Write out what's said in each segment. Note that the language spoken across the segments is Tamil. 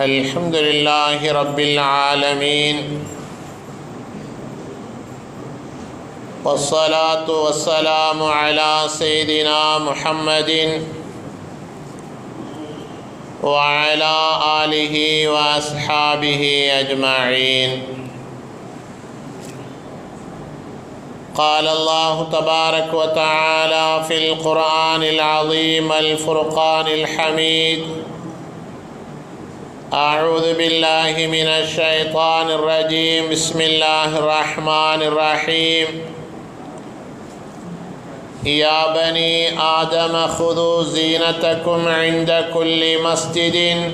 الحمد لله رب العالمين. والصلاة والسلام على سيدنا محمد وعلى آله وأصحابه أجمعين. قال الله تبارك وتعالى في القرآن العظيم الفرقان الحميد. أعوذ بالله من الشيطان الرجيم. بسم الله الرحمن الرحيم. يا بني آدم خذوا زينتكم عند كل مسجد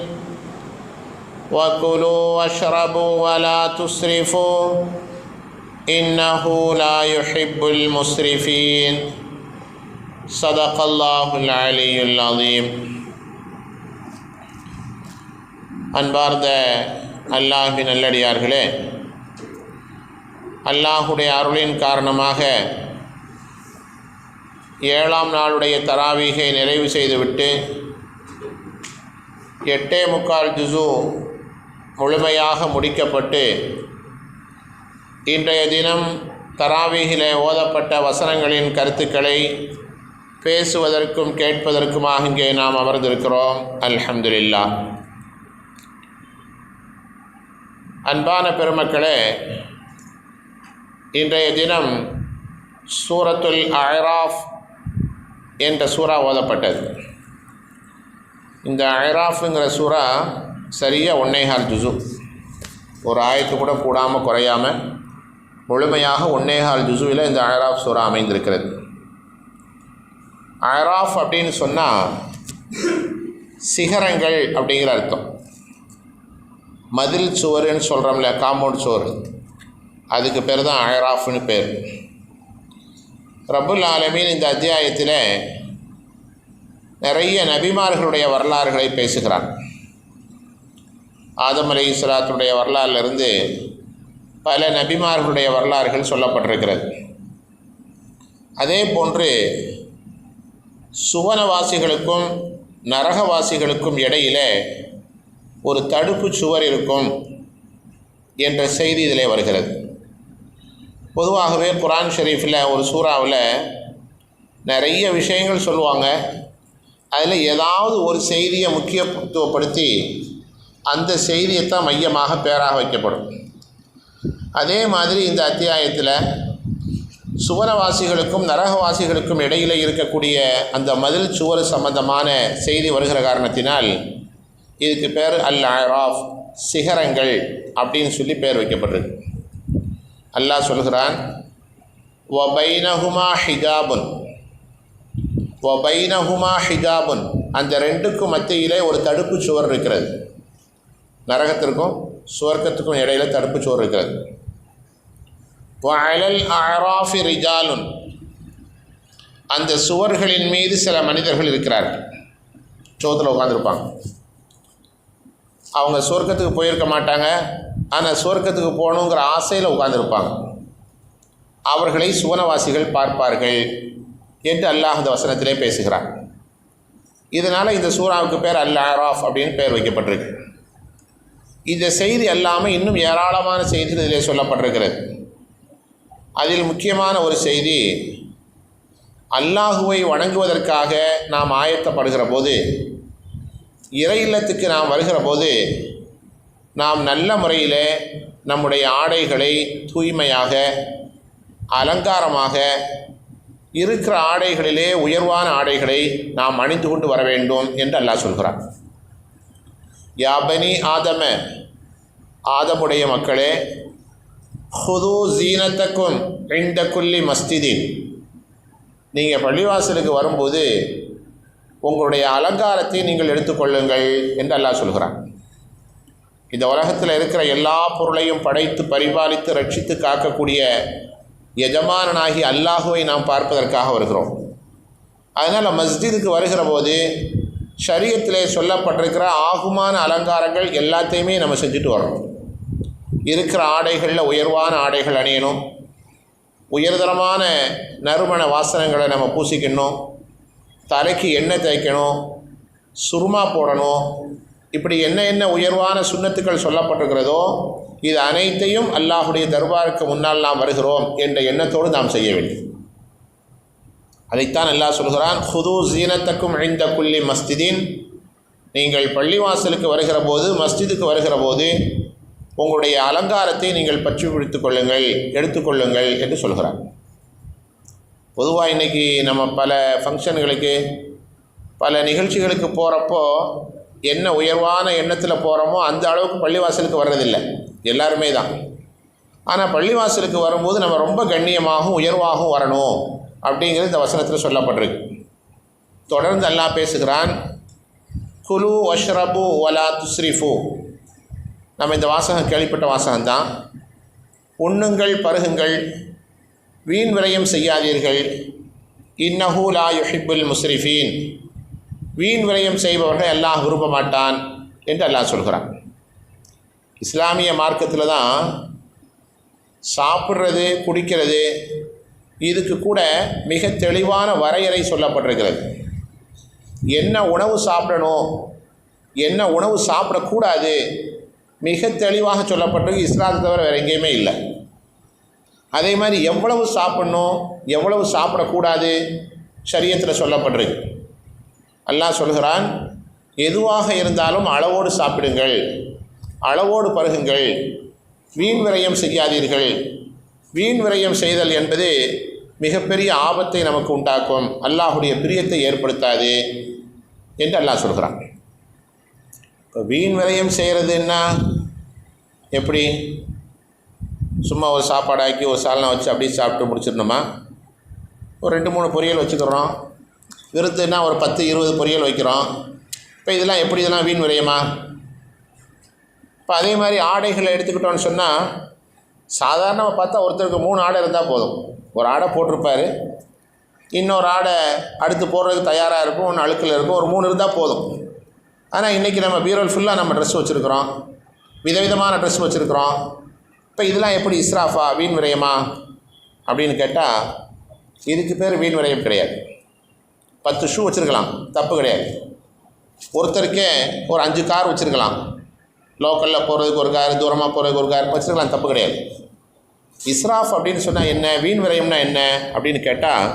وكلوا واشربوا ولا تسرفوا. إنه لا يحب المسرفين. صدق الله العلي العظيم. அன்பார்ந்த அல்லாஹி நல்லடியார்களே அல்லாஹுடைய அருளின் காரணமாக ஏழாம் நாளுடைய தராவீகை நிறைவு செய்துவிட்டு எட்டே முக்கால் ஜுசு முழுமையாக முடிக்கப்பட்டு இன்றைய தினம் தராவீகிலே ஓதப்பட்ட வசனங்களின் கருத்துக்களை பேசுவதற்கும் கேட்பதற்குமாக இங்கே நாம் அமர்ந்திருக்கிறோம். அல்ஹம்துலில்லா அன்பான பெருமக்களே இன்றைய தினம் சூரத்துல் அயராஃப் என்ற சூறா ஓதப்பட்டது. இந்த அயராஃபுங்கிற சூறா சரியாக ஒன்னேகால் ஜுசு ஒரு ஆயத்து கூட கூடாமல் குறையாமல் முழுமையாக ஒன்னேகால் ஜுசுவில் இந்த அயராஃப் சூறா அமைந்திருக்கிறது. அயராஃப் அப்படின்னு சொன்னால் சிகரங்கள் அப்படிங்கிற அர்த்தம். மதில் சுவருன்னு சொல்கிறோம்ல காம்பவுண்ட் சுவர். அதுக்கு பேர் தான் அயராஃப்னு பேர். ரபுல் ஆலமீன் இந்த அத்தியாயத்தில் நிறைய நபிமார்களுடைய வரலாறுகளை பேசுகிறான் ஆதம் அலி இஸ்லாத்துடைய வரலாறுலேருந்து பல நபிமார்களுடைய வரலாறுகள் சொல்லப்பட்டிருக்கிறது. அதே போன்று சுவனவாசிகளுக்கும் நரகவாசிகளுக்கும் இடையிலே ஒரு தடுப்பு சுவர் இருக்கும் என்ற செய்தி இதிலே வருகிறது. பொதுவாகவே குரான் ஷெரீஃபில் ஒரு சூறாவில் நிறைய விஷயங்கள் சொல்லுவாங்க. அதில் ஏதாவது ஒரு செய்தியை முக்கியத்துவப்படுத்தி அந்த செய்தியைத்தான் மையமாக பேராக வைக்கப்படும். அதே மாதிரி இந்த அத்தியாயத்தில் சுவரவாசிகளுக்கும் நரகவாசிகளுக்கும் இடையில் இருக்கக்கூடிய அந்த மதில் சுவர் சம்பந்தமான செய்தி வருகிற காரணத்தினால் இதுக்கு பேர் அல் ஆஃப் சிகரங்கள் அப்படின்னு சொல்லி பேர் வைக்கப்பட்டிருக்கு. அல்லாஹ் சொல்கிறான் ஒபைனஹுமா ஹிஜாபுன். ஒபைனஹுமா ஹிஜாபுன். அந்த ரெண்டுக்கும் மத்தியிலே ஒரு தடுப்பு சுவர் இருக்கிறது. நரகத்திற்கும் சுவர்க்கத்துக்கும் இடையில தடுப்பு சுவர் இருக்கிறது. வயலல் ஆராஃபி ரிஜாலுன். அந்த சுவர்களின் மீது சில மனிதர்கள் இருக்கிறார்கள். சோத்தில் உட்காந்துருப்பாங்க அவங்க சொர்க்கத்துக்கு போயிருக்க மாட்டாங்க. ஆனால் சொர்க்கத்துக்கு போகணுங்கிற ஆசையில் உட்காந்துருப்பாங்க அவர்களை சுவனவாசிகள் பார்ப்பார்கள் என்று அல்லாஹ் அந்த வசனத்திலே பேசுகிறார் இதனால் இந்த சூறாவுக்கு பேர் அல் ஆராஃப் அப்படின்னு பேர் வைக்கப்பட்டிருக்கு. இந்த செய்தி அல்லாமல் இன்னும் ஏராளமான செய்திகள் இதிலே சொல்லப்பட்டிருக்கிறது. அதில் முக்கியமான ஒரு செய்தி அல்லாஹுவை வணங்குவதற்காக நாம் ஆயத்தப்படுகிற போது இறை இல்லத்துக்கு நாம் வருகிற போது நாம் நல்ல முறையில் நம்முடைய ஆடைகளை தூய்மையாக அலங்காரமாக இருக்கிற ஆடைகளிலே உயர்வான ஆடைகளை நாம் அணிந்து கொண்டு வர வேண்டும் என்று அல்லாஹ் சொல்கிறார் யாபனி ஆதம ஆதமுடைய மக்களே ஹுது ஜீனத்தக்கும் இந்த குல்லி மஸ்திதின் நீங்கள் பள்ளிவாசலுக்கு வரும்போது உங்களுடைய அலங்காரத்தை நீங்கள் எடுத்துக்கொள்ளுங்கள் என்று அல்லாஹ் சொல்கிறான். இந்த உலகத்தில் இருக்கிற எல்லா பொருளையும் படைத்து பரிபாலித்து ரட்சித்து காக்கக்கூடிய எஜமானனாகி அல்லாஹுவை நாம் பார்ப்பதற்காக வருகிறோம். அதனால் மஸ்ஜிதுக்கு வருகிற போது ஷரியத்திலே சொல்லப்பட்டிருக்கிற ஆகுமான அலங்காரங்கள் எல்லாத்தையுமே நம்ம செஞ்சுட்டு வரோம் இருக்கிற ஆடைகளில் உயர்வான ஆடைகள் அணியணும். உயர்தரமான நறுமண வாசனங்களை நம்ம பூசிக்கணும். தலைக்கு எண்ணெய் தேய்க்கணும் சுருமா போடணும். இப்படி என்ன என்ன உயர்வான சுண்ணத்துக்கள் சொல்லப்பட்டிருக்கிறதோ இது அனைத்தையும் அல்லாஹுடைய தர்பாருக்கு முன்னால் நாம் வருகிறோம் என்ற எண்ணத்தோடு நாம் செய்ய வேண்டும். அதைத்தான் அல்லாஹ் சொல்கிறான் ஹுது ஜீனத்தக்கும் அழிந்த குல்லி மஸ்திதீன் நீங்கள் பள்ளிவாசலுக்கு வருகிற போது மஸ்ஜிதுக்கு வருகிற போது உங்களுடைய அலங்காரத்தை நீங்கள் பற்றி பிடித்து கொள்ளுங்கள் எடுத்துக்கொள்ளுங்கள் என்று சொல்கிறார். பொதுவாக இன்றைக்கி நம்ம பல ஃபங்க்ஷன்களுக்கு பல நிகழ்ச்சிகளுக்கு போகிறப்போ என்ன உயர்வான எண்ணத்தில் போகிறோமோ அந்த அளவுக்கு பள்ளிவாசலுக்கு வர்றதில்லை. எல்லாருமே தான். ஆனால் பள்ளிவாசலுக்கு வரும்போது நம்ம ரொம்ப கண்ணியமாகவும் உயர்வாகவும் வரணும் அப்படிங்கிறது இந்த வசனத்தில் சொல்லப்பட்டிருக்கு. தொடர்ந்து அல்லாஹ் பேசுகிறான் குலு வஷ்ரபு வலா துஸ்ரிஃபு. நம்ம இந்த வாசகம் கேள்விப்பட்ட வாசகம்தான். உண்ணுங்கள் பருகுங்கள் வீண் விரயம் செய்யாதீர்கள். இன்னஹூ லா யுஹிப்புல் முஸ்ரிஃபீன். வீண் விரயம் செய்பவர்கள் அல்லாஹ் விரும்ப மாட்டான் என்று அல்லாஹ் சொல்கிறான். இஸ்லாமிய மார்க்கத்தில் தான் சாப்பிட்றது குடிக்கிறது இதுக்கு கூட மிக தெளிவான வரையறை சொல்லப்பட்டிருக்கிறது. என்ன உணவு சாப்பிடணும் என்ன உணவு சாப்பிடக்கூடாது மிக தெளிவாக சொல்லப்பட்டிருக்கு. இஸ்லாத்தை தவிர வேறு எங்கேயுமே இல்லை. அதே மாதிரி எவ்வளவு சாப்பிடணும் எவ்வளவு சாப்பிடக்கூடாது சரியத்தில் சொல்லப்படுறது. அல்லாஹ் சொல்கிறான் எதுவாக இருந்தாலும் அளவோடு சாப்பிடுங்கள் அளவோடு பருகுங்கள் வீண் விரயம் செய்யாதீர்கள். வீண் விரயம் செய்தல் என்பது மிகப்பெரிய ஆபத்தை நமக்கு உண்டாக்கும் அல்லாஹுடைய பிரியத்தை ஏற்படுத்தாது என்று அல்லாஹ் சொல்கிறான். இப்போ வீண் விரயம் செய்கிறது என்ன? எப்படி? சும்மா ஒரு சாப்பாடு ஆக்கி ஒரு சாலனை வச்சு அப்படியே சாப்பிட்டு முடிச்சிடணுமா? ஒரு ரெண்டு மூணு பொரியல் வச்சுக்கிறோம். விருத்துனா ஒரு பத்து இருபது பொரியல் வைக்கிறோம். இப்போ இதெல்லாம் எப்படி இதெல்லாம் வீண் விரையுமா? இப்போ அதே மாதிரி ஆடைகளை எடுத்துக்கிட்டோன்னு சொன்னால் சாதாரணமாக பார்த்தா ஒருத்தருக்கு மூணு ஆடை இருந்தால் போதும். ஒரு ஆடை போட்டிருப்பாரு. இன்னொரு ஆடை அடுத்து போடுறதுக்கு தயாராக இருக்கும் ஒன்று அழுக்கில் இருக்கும் ஒரு மூணு இருந்தால் போதும். ஆனால் இன்றைக்கி நம்ம பீரோல் ஃபுல்லாக நம்ம ட்ரெஸ் வச்சுருக்குறோம். விதவிதமான ட்ரெஸ் வச்சுருக்குறோம். இப்போ இதெல்லாம் எப்படி இஸ்ராஃபா வீண் விரயமா? அப்படின்னு கேட்டால் இதுக்கு பேர் வீண் விரயம் கிடையாது. பத்து ஷூ வச்சுருக்கலாம் தப்பு கிடையாது. ஒருத்தருக்கே ஒரு அஞ்சு கார் வச்சுருக்கலாம். லோக்கலில் போகிறதுக்கு ஒரு கார் தூரமாக போகிறதுக்கு ஒரு கார் வச்சுருக்கலாம் தப்பு கிடையாது. இஸ்ராஃப் அப்படின்னு சொன்னால் என்ன வீண் விரயம்னா என்ன அப்படின்னு கேட்டால்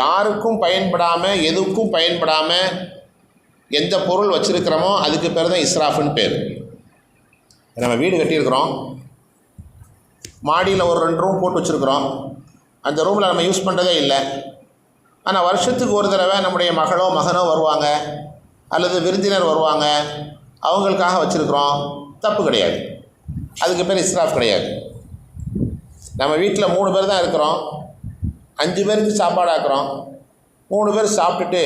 யாருக்கும் பயன்படாமல் எதுக்கும் பயன்படாமல் எந்த பொருள் வச்சுருக்கிறோமோ அதுக்கு பேர் தான் இஸ்ராஃப்னு பேர். நம்ம வீடு கட்டியிருக்கிறோம். மாடியில் ஒரு ரெண்டு ரூம் போட்டு வச்சுருக்குறோம். அந்த ரூமில் நம்ம யூஸ் பண்ணுறதே இல்லை. ஆனால் வருஷத்துக்கு ஒரு தடவை நம்முடைய மகளோ மகனோ வருவாங்க. அல்லது விருந்தினர் வருவாங்க. அவங்களுக்காக வச்சுருக்குறோம். தப்பு கிடையாது. அதுக்கு பேர் இஸ்ராஃப் கிடையாது. நம்ம வீட்டில் மூணு பேர் தான் இருக்கிறோம். அஞ்சு பேருக்கு சாப்பாடு ஆக்குறோம். மூணு பேர் சாப்பிட்டுட்டு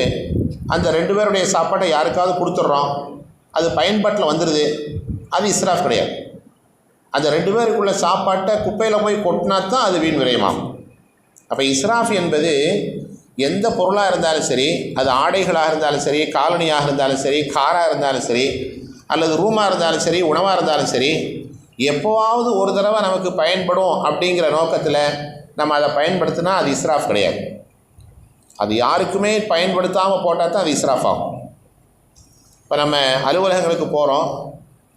அந்த ரெண்டு பேருடைய சாப்பாட்டை யாருக்காவது கொடுத்துட்றோம். அது பயன்பாட்டில் வந்துடுது அது இஸ்ராஃப் கிடையாது. அந்த ரெண்டு பேருக்குள்ள சாப்பாட்டை குப்பையில் போய் கொட்டினா தான் அது வீண் விரயமாகும். அப்போ இஸ்ராஃப் என்பது எந்த பொருளாக இருந்தாலும் சரி அது ஆடைகளாக இருந்தாலும் சரி காலனியாக இருந்தாலும் சரி காராக இருந்தாலும் சரி அல்லது ரூமாக இருந்தாலும் சரி உணவாக இருந்தாலும் சரி எப்போவாவது ஒரு தடவை நமக்கு பயன்படும் அப்படிங்கிற நோக்கத்தில் நம்ம அதை பயன்படுத்தினா அது இஸ்ராஃப் கிடையாது. அது யாருக்குமே பயன்படுத்தாமல் போட்டால் தான் அது இஸ்ராஃப் ஆகும். இப்போ நம்ம அலுவலகங்களுக்கு போகிறோம்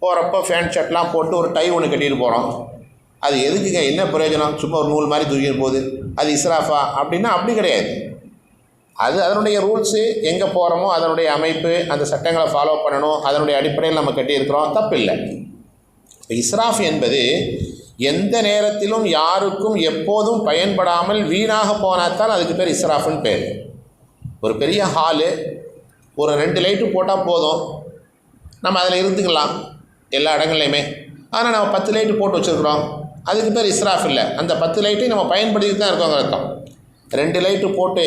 போகிறப்ப ஃபேன் ஷர்ட்லாம் போட்டு ஒரு டை ஒன்று கட்டிட்டு போகிறோம் அது எதுக்குங்க? என்ன பிரயோஜனம்? சும்மா ஒரு நூல் மாதிரி தூக்கிட்டு போகுது. அது இஸ்ராஃபா? அப்படின்னா அப்படி கிடையாது. அது அதனுடைய ரூல்ஸு எங்கே போகிறோமோ அதனுடைய அமைப்பு அந்த சட்டங்களை ஃபாலோ பண்ணணும். அதனுடைய அடிப்படையில் நம்ம கட்டியிருக்கிறோம். தப்பு இல்லை இஸ்ராஃப் என்பது எந்த நேரத்திலும் யாருக்கும் எப்போதும் பயன்படாமல் வீணாக போனாத்தான் அதுக்கு பேர் இஸ்ராஃப்னு பேர். ஒரு பெரிய ஹாலு ஒரு ரெண்டு லைட்டு போட்டால் போதும். நம்ம அதில் இருந்துக்கலாம். எல்லா இடங்கள்லையுமே. ஆனால் நம்ம பத்து லைட்டு போட்டு வச்சுருக்குறோம். அதுக்கு பேர் இஸ்ராஃப் இல்லை. அந்த பத்து லைட்டையும் நம்ம பயன்படுத்திட்டு தான் இருக்கோங்கிற அர்த்தம். ரெண்டு லைட்டு போட்டு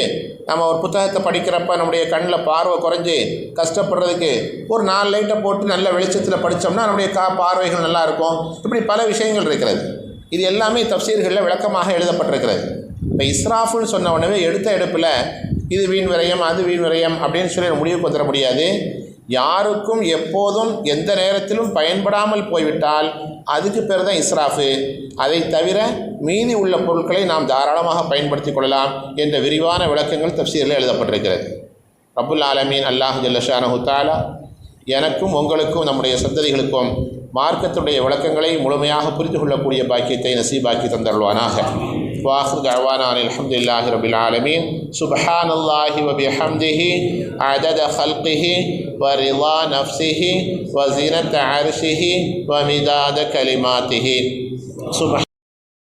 நம்ம ஒரு புத்தகத்தை படிக்கிறப்ப நம்முடைய கண்ணில் பார்வை குறைஞ்சி கஷ்டப்படுறதுக்கு ஒரு நாலு லைட்டை போட்டு நல்ல வெளிச்சத்தில் படித்தோம்னா நம்முடைய கா பார்வைகள் நல்லா இருக்கும். இப்படி பல விஷயங்கள் இருக்கிறது. இது எல்லாமே தப்சீர்களில் விளக்கமாக எழுதப்பட்டிருக்கிறது. இப்போ இஸ்ராஃபுன்னு சொன்ன உடனே எடுத்த எடுப்பில் இது வீண் விரயம் அது வீண் விரயம் அப்படின்னு சொல்லி முடிவுக்கு வந்துட முடியாது. யாருக்கும் எப்போதும் எந்த நேரத்திலும் பயன்படாமல் போய்விட்டால் அதுக்கு பேர் தான் இஸ்ராஃபு. அதை தவிர மீதி உள்ள பொருட்களை நாம் தாராளமாக பயன்படுத்தி கொள்ளலாம் என்ற விரிவான விளக்கங்கள் தப்சீரில் எழுதப்பட்டிருக்கிறது. ரபுல் ஆலமீன் அல்லாஹ் ஜல்லஷானஹு தாலா எனக்கும் உங்களுக்கும் நம்முடைய சந்ததிகளுக்கும் மார்க்கத்துடைய விளக்கங்களை முழுமையாக புரிந்து கொள்ளக்கூடிய பாக்கியத்தை நசீபாக்கி தந்தருள்வானாக. وآخر دعوانا أن الحمد لله رب العالمين. سبحان الله وبحمده عدد خلقه ورضا نفسه وزنة عرشه ومداد كلماته. سبحان